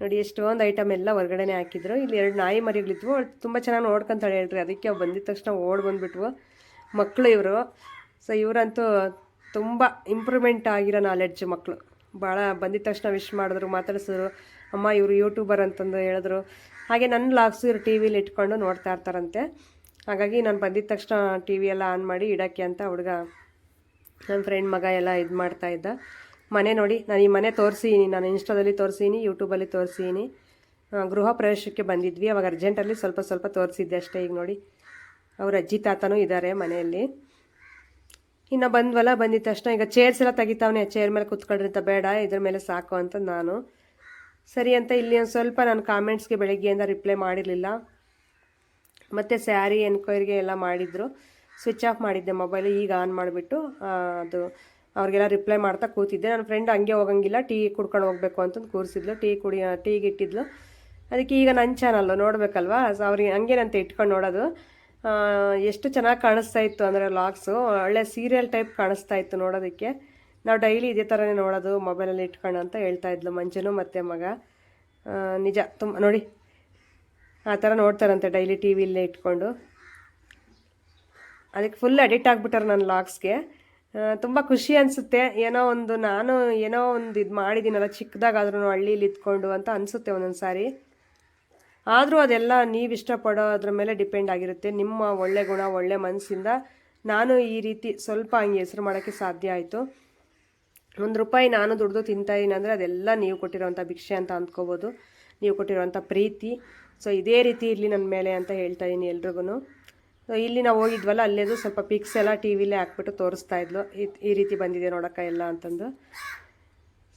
ನೋಡಿ, ಎಷ್ಟೊಂದು ಐಟಮ್ ಎಲ್ಲ ಹೊರಗಡೆನೇ ಹಾಕಿದ್ರು. ಇಲ್ಲಿ ಎರಡು ನಾಯಿ ಮರಿಗಳಿದ್ವು. ತುಂಬ ಚೆನ್ನಾಗಿ ನೋಡ್ಕೊಂತಾಳೆ ಹೇಳ್ರಿ. ಅದಕ್ಕೆ ಅವು ಬಂದಿದ ತಕ್ಷಣ ಓಡ್ ಬಂದುಬಿಟ್ವು. ಮಕ್ಕಳು ಇವರು. ಸೊ ಇವರಂತೂ ತುಂಬ ಇಂಪ್ರೂವ್ಮೆಂಟ್ ಆಗಿರೋ ನಾಲೆಡ್ಜ್ ಮಕ್ಕಳು ಭಾಳ ಬಂದಿದ ತಕ್ಷಣ ವಿಶ್ ಮಾಡಿದ್ರು, ಮಾತಾಡಿಸಿದ್ರು. ಅಮ್ಮ, ಇವರು ಯೂಟ್ಯೂಬರ್ ಅಂತಂದು ಹೇಳಿದ್ರು. ಹಾಗೆ ನನ್ನ ಲಾಗ್ಸು ಇವರು ಟಿ ವಿಲಿ ಇಟ್ಕೊಂಡು ನೋಡ್ತಾ ಇರ್ತಾರಂತೆ. ಹಾಗಾಗಿ ನಾನು ಬಂದಿದ ತಕ್ಷಣ ಟಿ ವಿ ಎಲ್ಲ ಆನ್ ಮಾಡಿ ಇಡೋಕ್ಕೆ ಅಂತ ಹುಡುಗ ನನ್ನ ಫ್ರೆಂಡ್ ಮಗ ಎಲ್ಲ ಇದು ಮಾಡ್ತಾ ಇದ್ದ. ಮನೆ ನೋಡಿ, ನಾನು ಈ ಮನೆ ತೋರಿಸೀನಿ, ನಾನು ಇನ್ಸ್ಟಾದಲ್ಲಿ ತೋರಿಸೀನಿ ಯೂಟ್ಯೂಬಲ್ಲಿ ತೋರಿಸೀನಿ. ಗೃಹ ಪ್ರವೇಶಕ್ಕೆ ಬಂದಿದ್ವಿ, ಅವಾಗ ಅರ್ಜೆಂಟಲ್ಲಿ ಸ್ವಲ್ಪ ಸ್ವಲ್ಪ ತೋರಿಸಿದ್ದೆ ಅಷ್ಟೇ, ಈಗ ನೋಡಿ. ಅವ್ರ ಅಜ್ಜಿ ತಾತನೂ ಇದ್ದಾರೆ ಮನೆಯಲ್ಲಿ. ಇನ್ನು ಬಂದ್ವಲ್ಲ ಬಂದಿದ್ದ ತಕ್ಷಣ ಈಗ ಚೇರ್ಸ್ ಎಲ್ಲ ತೆಗಿತಾವನೆ ಚೇರ್ ಮೇಲೆ ಕುತ್ಕೊಳ್ರಿ ಅಂತ ಬೇಡ, ಇದ್ರ ಮೇಲೆ ಸಾಕು ಅಂತ ನಾನು. ಸರಿ ಅಂತ ಇಲ್ಲಿ ಒಂದು ಸ್ವಲ್ಪ ನಾನು ಕಾಮೆಂಟ್ಸ್ಗೆ ಬೆಳಗ್ಗೆಯಿಂದ ರಿಪ್ಲೈ ಮಾಡಿರಲಿಲ್ಲ. ಮತ್ತು ಸ್ಯಾರಿ ಎನ್ಕ್ವೈರಿಗೆ ಎಲ್ಲ ಮಾಡಿದರು. ಸ್ವಿಚ್ ಆಫ್ ಮಾಡಿದ್ದೆ ಮೊಬೈಲು ಈಗ ಆನ್ ಮಾಡಿಬಿಟ್ಟು ಅದು ಅವ್ರಿಗೆಲ್ಲ ರಿಪ್ಲೈ ಮಾಡ್ತಾ ಕೂತಿದ್ದೆ. ನನ್ನ ಫ್ರೆಂಡ್ ಹಂಗೆ ಹೋಗಂಗಿಲ್ಲ, ಟೀ ಕುಡ್ಕೊಂಡು ಹೋಗ್ಬೇಕು ಅಂತಂದು ಕೂರಿಸಿದ್ಲು. ಟೀ ಕುಡಿ ಟೀಗೆ ಇಟ್ಟಿದ್ಲು. ಅದಕ್ಕೆ ಈಗ ನನ್ನ ಚಾನಲ್ಲು ನೋಡಬೇಕಲ್ವಾ? ಸೊ ಅವ್ರಿಗೆ ಹಂಗೇನಂತ ಇಟ್ಕೊಂಡು ನೋಡೋದು. ಎಷ್ಟು ಚೆನ್ನಾಗಿ ಕಾಣಿಸ್ತಾ ಇತ್ತು ಅಂದರೆ ಲಾಗ್ಸು ಒಳ್ಳೆ ಸೀರಿಯಲ್ ಟೈಪ್ ಕಾಣಿಸ್ತಾ ಇತ್ತು ನೋಡೋದಕ್ಕೆ. ನಾವು ಡೈಲಿ ಇದೇ ಥರನೇ ನೋಡೋದು ಮೊಬೈಲಲ್ಲಿ ಇಟ್ಕೊಂಡು ಅಂತ ಹೇಳ್ತಾ ಇದ್ಲು ಮಂಜುನು ಮತ್ತು ಮಗ. ನಿಜ, ತುಂಬ, ನೋಡಿ. ಆ ಥರ ನೋಡ್ತಾರಂತೆ ಡೈಲಿ ಟಿ ವಿಲ್ಲೇ ಇಟ್ಕೊಂಡು. ಅದಕ್ಕೆ ಫುಲ್ ಅಡಿಕ್ಟ್ ಆಗಿಬಿಟ್ಟಾರೆ ನನ್ನ ಲಾಗ್ಸ್ಗೆ ತುಂಬ ಖುಷಿ ಅನಿಸುತ್ತೆ. ಏನೋ ಒಂದು ನಾನು ಏನೋ ಒಂದು ಇದು ಮಾಡಿದ್ದೀನಲ್ಲ ಚಿಕ್ಕದಾಗಾದ್ರೂ ಹಳ್ಳೀಲಿ ಇದ್ಕೊಂಡು ಅಂತ ಅನಿಸುತ್ತೆ ಒಂದೊಂದು ಸಾರಿ ಆದರೂ ಅದೆಲ್ಲ ನೀವು ಇಷ್ಟಪಡೋದ್ರ ಮೇಲೆ ಡಿಪೆಂಡ್ ಆಗಿರುತ್ತೆ. ನಿಮ್ಮ ಒಳ್ಳೆ ಗುಣ, ಒಳ್ಳೆ ಮನಸ್ಸಿಂದ ನಾನು ಈ ರೀತಿ ಸ್ವಲ್ಪ ಹಂಗೆ ಹೆಸರು ಮಾಡೋಕ್ಕೆ ಸಾಧ್ಯ ಆಯಿತು. ಒಂದು ರೂಪಾಯಿ ನಾನು ದುಡ್ದು ತಿಂತಾ ಇದ್ದೀನಿ ಅಂದರೆ ಅದೆಲ್ಲ ನೀವು ಕೊಟ್ಟಿರೋವಂಥ ಭಿಕ್ಷೆ ಅಂತ ಅಂದ್ಕೋಬೋದು. ನೀವು ಕೊಟ್ಟಿರೋವಂಥ ಪ್ರೀತಿ. ಸೊ ಇದೇ ರೀತಿ ಇರಲಿ ನನ್ನ ಮೇಲೆ ಅಂತ ಹೇಳ್ತಾ ಇದ್ದೀನಿ ಎಲ್ರಿಗೂ ಇಲ್ಲಿ ನಾವು ಹೋಗಿದ್ವಲ್ಲ ಅಲ್ಲೇದು ಸ್ವಲ್ಪ ಪಿಕ್ಸ್ ಎಲ್ಲ ಟಿ ವಿಲೇ ಹಾಕ್ಬಿಟ್ಟು ತೋರಿಸ್ತಾ ಇದ್ಲು. ಈ- ರೀತಿ ಬಂದಿದೆ ನೋಡೋಕ್ಕ ಎಲ್ಲ ಅಂತಂದು.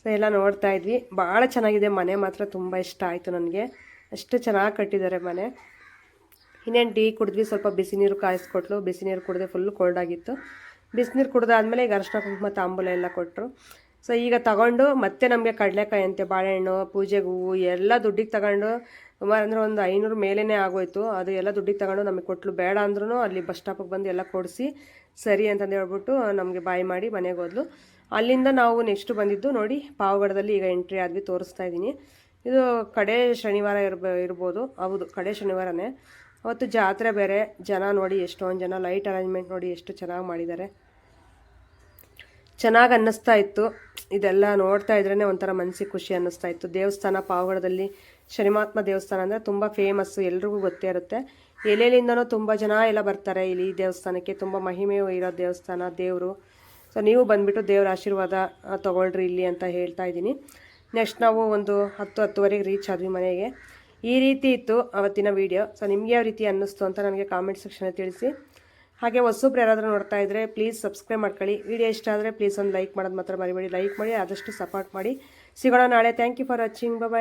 ಸೊ ಎಲ್ಲ ನೋಡ್ತಾ ಇದ್ವಿ. ಭಾಳ ಚೆನ್ನಾಗಿದೆ ಮನೆ ಮಾತ್ರ, ತುಂಬ ಇಷ್ಟ ಆಯಿತು ನನಗೆ. ಅಷ್ಟು ಚೆನ್ನಾಗಿ ಕಟ್ಟಿದ್ದಾರೆ ಮನೆ. ಇನ್ನೇನು ಟೀ ಕುಡಿದ್ವಿ, ಸ್ವಲ್ಪ ಬಿಸಿ ನೀರು ಕಾಯಿಸ್ಕೊಟ್ಲು. ಬಿಸಿ ನೀರು ಕುಡಿದೆ ಫುಲ್ ಕೋಲ್ಡ್ ಆಗಿತ್ತು. ಬಿಸಿನೀರು ಕುಡ್ದಾದ್ಮೇಲೆ ಈಗ ಅರ್ಶಿನ ಕುಂಕುಮ, ತಾಂಬೂಲ ಎಲ್ಲ ಕೊಟ್ಟರು ಸೊ ಈಗ ತಗೊಂಡು ಮತ್ತೆ ನಮಗೆ ಕಡಲೆಕಾಯಿ ಅಂತೆ, ಬಾಳೆಹಣ್ಣು, ಪೂಜೆಗೆ ಹೂವು, ಎಲ್ಲ ದುಡ್ಡಿಗೆ ತಗೊಂಡು ಸುಮಾರು ಅಂದರೆ ಒಂದು ಐನೂರು ಮೇಲೇ ಆಗೋಯ್ತು. ಅದು ಎಲ್ಲ ದುಡ್ಡಿಗೆ ತಗೊಂಡು ನಮಗೆ ಕೊಟ್ಲು. ಬೇಡ ಅಂದ್ರೂ ಅಲ್ಲಿ ಬಸ್ ಸ್ಟಾಪಿಗೆ ಬಂದು ಎಲ್ಲ ಕೊಡಿಸಿ, ಸರಿ ಅಂತಂದು ಹೇಳ್ಬಿಟ್ಟು ನಮಗೆ ಬಾಯ್ ಮಾಡಿ ಮನೆಗೆ ಹೋದ್ಲು. ಅಲ್ಲಿಂದ ನಾವು ನೆಕ್ಸ್ಟ್ ಬಂದಿದ್ದು ನೋಡಿ, ಪಾವಗಡದಲ್ಲಿ ಈಗ ಎಂಟ್ರಿ ಆದ್ವಿ, ತೋರಿಸ್ತಾ ಇದ್ದೀನಿ. ಇದು ಕಡೆ ಶನಿವಾರ ಇರ್ಬ, ಇರ್ಬೋದು. ಹೌದು, ಕಡೆ ಶನಿವಾರನೇ. ಅವತ್ತು ಜಾತ್ರೆ ಬೇರೆ, ಜನ ನೋಡಿ ಎಷ್ಟೊಂದು ಜನ ಲೈಟ್ ಅರೇಂಜ್ಮೆಂಟ್ ನೋಡಿ ಎಷ್ಟು ಚೆನ್ನಾಗಿ ಮಾಡಿದ್ದಾರೆ. ಚೆನ್ನಾಗಿ ಅನ್ನಿಸ್ತಾ ಇತ್ತು. ಇದೆಲ್ಲ ನೋಡ್ತಾ ಇದ್ರೇ ಒಂಥರ ಮನಸ್ಸಿಗೆ ಖುಷಿ ಅನ್ನಿಸ್ತಾ ಇತ್ತು. ದೇವಸ್ಥಾನ ಪಾವಗಡದಲ್ಲಿ ಶನಿಮಾತ್ಮ ದೇವಸ್ಥಾನ ಅಂದರೆ ತುಂಬ ಫೇಮಸ್ಸು ಎಲ್ರಿಗೂ ಗೊತ್ತೇ ಇರುತ್ತೆ. ಎಲ್ಲೆಲ್ಲಿಂದನೂ ತುಂಬ ಜನ ಎಲ್ಲ ಬರ್ತಾರೆ ಇಲ್ಲಿ ಈ ದೇವಸ್ಥಾನಕ್ಕೆ. ತುಂಬ ಮಹಿಮೆ ಇರೋ ದೇವಸ್ಥಾನ, ದೇವರು. ಸೊ ನೀವು ಬಂದುಬಿಟ್ಟು ದೇವರ ಆಶೀರ್ವಾದ ತೊಗೊಳ್ರಿ ಇಲ್ಲಿ ಅಂತ ಹೇಳ್ತಾ ಇದ್ದೀನಿ. ನೆಕ್ಸ್ಟ್ ನಾವು ಒಂದು ಹತ್ತು ಹತ್ತುವರೆಗೆ ರೀಚ್ ಆದ್ವಿ ಮನೆಗೆ. ಈ ರೀತಿ ಇತ್ತು ಅವತ್ತಿನ ವೀಡಿಯೋ ಸೊ ನಿಮಗೆ ಯಾವ ರೀತಿ ಅನ್ನಿಸ್ತು ಅಂತ ನನಗೆ ಕಾಮೆಂಟ್ ಸೆಕ್ಷನಲ್ಲಿ ತಿಳಿಸಿ. ಹಾಗೆ ಹೊಸಬ್ರು ಯಾರಾದರೂ ನೋಡ್ತಾ ಇದ್ದರೆ ಪ್ಲೀಸ್ ಸಬ್ಸ್ಕ್ರೈಬ್ ಮಾಡ್ಕೊಳ್ಳಿ. ವಿಡಿಯೋ ಇಷ್ಟ ಆದರೆ ಪ್ಲೀಸ್ ಒಂದು ಲೈಕ್ ಮಾಡೋದು ಮಾತ್ರ ಮರಿಬೇಡಿ. ಲೈಕ್ ಮಾಡಿ ಆದಷ್ಟು ಸಪೋರ್ಟ್ ಮಾಡಿ. ಸಿಗೋಣ ನಾಳೆ. Thank you for watching bye